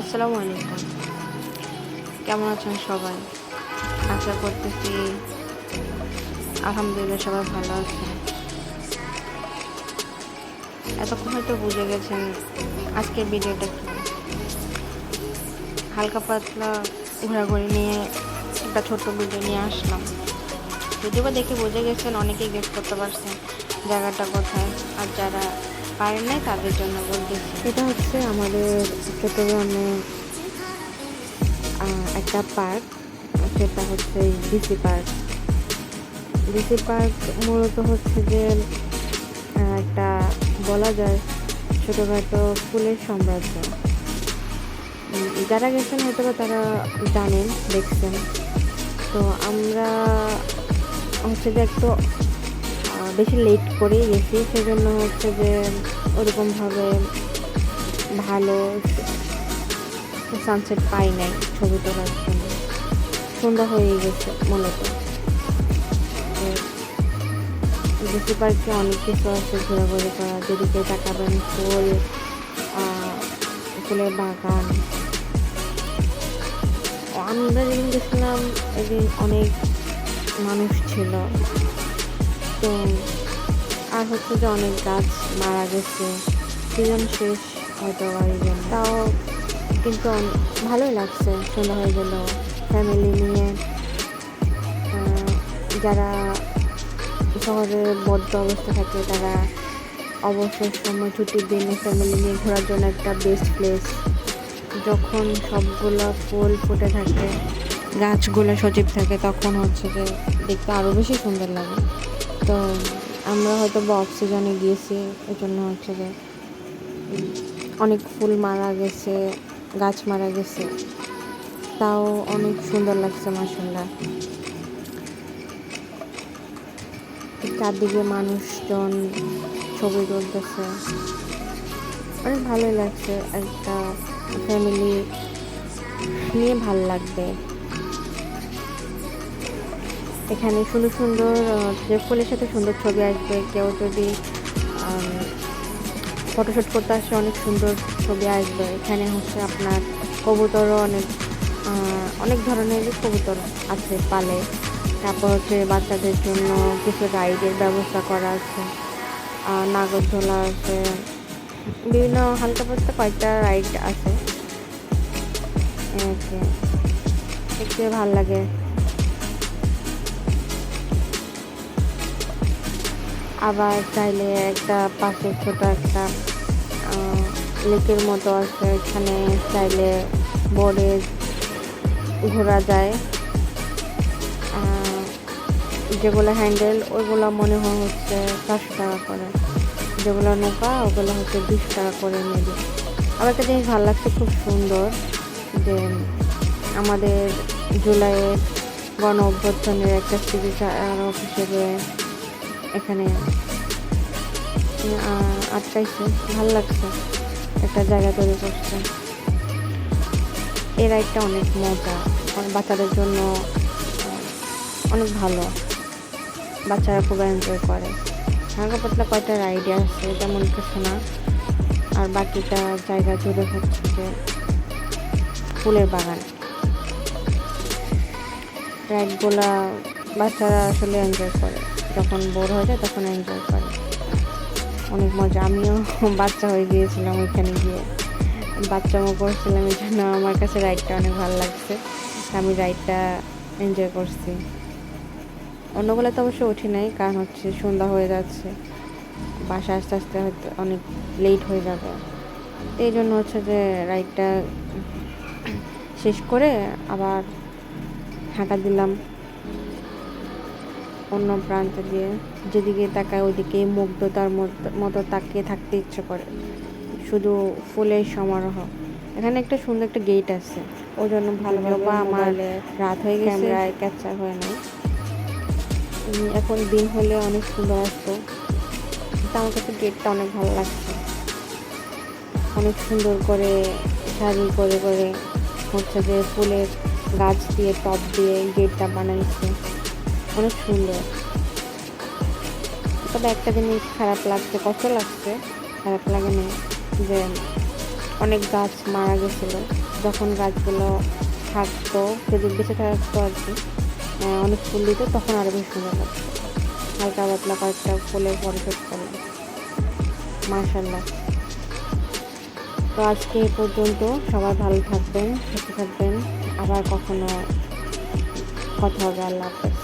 আসসালামু আলাইকুম। কেমন আছেন সবাই? আশা করতেছি আলহামদুলিল্লাহ সবাই ভালো আছেন। এতক্ষণ হয়তো বুঝে গেছেন আজকের ভিডিওটা কি। হালকা পাতলা ঘোরাঘুরি নিয়ে একটা ছোট্ট ভিডিও নিয়ে আসলাম। যদিও দেখে বুঝে গেছেন অনেকেই গেস করতে পারছেন জায়গাটা কোথায় আর যারা পারেন নাই তাদের জন্য বলতেছি। এটা হচ্ছে আমাদের চট্টগ্রামে একটা পার্ক, সেটা হচ্ছে ডিসি পার্ক। ডিসি পার্ক মূলত হচ্ছে যে একটা বলা যায় ছোটোখাটো ফুলের সাম্রাজ্য। যারা গেছেন হয়তো তারা জানেন, দেখছেন। তো আমরা হচ্ছে যে একটু বেশি লেট করেই গেছি। সেজন্য হচ্ছে যে ওরকমভাবে ভালো সানসেট পাই নাই ছবি তোলার জন্য। সন্ধ্যা হয়ে গেছে মূলত। ডিসি পার্কে অনেক কিছু আছে, ঘোরাঘুরি করা, যেদিকে তাকাবেন ফুল ফুলের বাগান। আমরা যেদিন গেছিলাম, এদিন অনেক মানুষ ছিল। তো আর হচ্ছে যে অনেক গাছ মারা গেছে। সিজন শেষ হয়তো জন্য। তাও কিন্তু ভালোই লাগছে, সন্ধ্যা হয়ে গেল। ফ্যামিলি নিয়ে যারা শহরের বদ্ধ অবস্থা থাকে, তারা অবসর সময়, ছুটির দিনে ফ্যামিলি নিয়ে ঘোরার জন্য একটা বেস্ট প্লেস যখন সবগুলো ফুল ফুটে থাকে, গাছগুলো সজীব থাকে, তখন হচ্ছে যে দেখতে আরও বেশি সুন্দর লাগে। তো আমরা হয়তো বা অক্সিজেনে গিয়েছি এই জন্য হচ্ছে যে অনেক ফুল মারা গেছে, গাছ মারা গেছে। তাও অনেক সুন্দর লাগছে মাসাল্লাহ চারদিকে মানুষজন ছবি তুলতেছে। অনেক ভালোই লাগছে একটা ফ্যামিলি নিয়ে ভালো লাগবে। এখানে সুন্দর সুন্দর যে ফুলের সাথে সুন্দর ছবি আসবে, কেউ যদি ফটোশ্যুট করতে আসে, অনেক সুন্দর ছবি আসবে। এখানে হচ্ছে আপনার কবুতরও অনেক অনেক ধরনের কবুতর আছে পালে। তারপর হচ্ছে বাচ্চাদের জন্য কিছু রাইডের ব্যবস্থা করা আছে। আর নাগরদোলা আছে। বিভিন্ন হালকা পাতলা কয়েকটা রাইড আছে। দেখতে ভালো লাগে। আবার চাইলে একটা পাশে ছোট একটা লেকের মতো আছে, এখানে চাইলে বোর্ডে ঘোরা যায়। যেগুলো হ্যান্ডেল, ওইগুলো মনে হয় হচ্ছে চারশো টাকা করে। যেগুলো নৌকা, ওগুলো হচ্ছে বিশ টাকা করে নেবে আমার একটা জিনিস ভালো লাগছে, খুব সুন্দর যে আমাদের জুলাইয়ের গণ অভ্যর্থনের একটা স্মৃতিচারক হিসেবে এখানে। আটকাইছে। ভালো লাগছে। একটা জায়গা তৈরি করছে। এই রাইডটা অনেক মজা। বাচ্চাদের জন্য অনেক ভালো। বাচ্চারা খুব এনজয় করে। হালকা পাতলা কয়টা রাইড আছে, তেমন কিছু না। আর বাকিটা জায়গা জুড়ে হচ্ছে যে ফুলের বাগান। রাইডগুলা বাচ্চারা আসলে এনজয় করে। যখন বোর হয়ে যায় তখন এনজয় করে। অনেক মজা। আমিও বাচ্চা হয়ে গিয়েছিলাম ওইখানে গিয়ে। বাচ্চামো করছিলাম এই জন্য আমার কাছে রাইডটা অনেক ভালো লাগছে। আমি রাইডটা এনজয় করছি। অন্যগুলো তো অবশ্য উঠি নাই, কারণ হচ্ছে সন্ধ্যা হয়ে যাচ্ছে। বাসা আস্তে আস্তে হয়তো অনেক লেট হয়ে যাবে। এই জন্য হচ্ছে যে রাইডটা শেষ করে আবার হাঁটা দিলাম। অন্য প্রান্তে দিয়ে যেদিকে তাকায় ওইদিকে মুগ্ধতার মতো তাকিয়ে থাকতে ইচ্ছে করে। শুধু ফুলের সমারোহ। এখানে একটা সুন্দর একটা গেট আছে। ওই জন্য ভালো বা আমার রাত হয়ে গেছে। ক্যামেরায় ক্যাপচার হয়ে নাই। এখন দিন হলে অনেক সুন্দর আসতো। কিন্তু আমার কাছে গেটটা অনেক ভালো লাগছে। অনেক সুন্দর করে শাড়ি করে করে হচ্ছে যে ফুলের গাছ দিয়ে টপ দিয়ে গেটটা বানাইছে। অনেক সুন্দর। তবে একটা জিনিস খারাপ লাগছে, কষ্ট লাগছে। খারাপ লাগে না যে অনেক গাছ মারা গেছিল। যখন গাছগুলো থাকতো যদি বেঁচে থাকতো আর কি অনেক ফুল দিত, তখন আরও বেশি সুন্দর লাগতো হালকা পাতলা কয়েকটা ফুলের ফটোশ্যুট করলাম মার্শাল্লাহ তো আজকে এ পর্যন্ত সবাই ভালো থাকবেন, সুস্থ থাকবেন। আবার কখনো কথা হবে, আল্লাহ হাফেজ।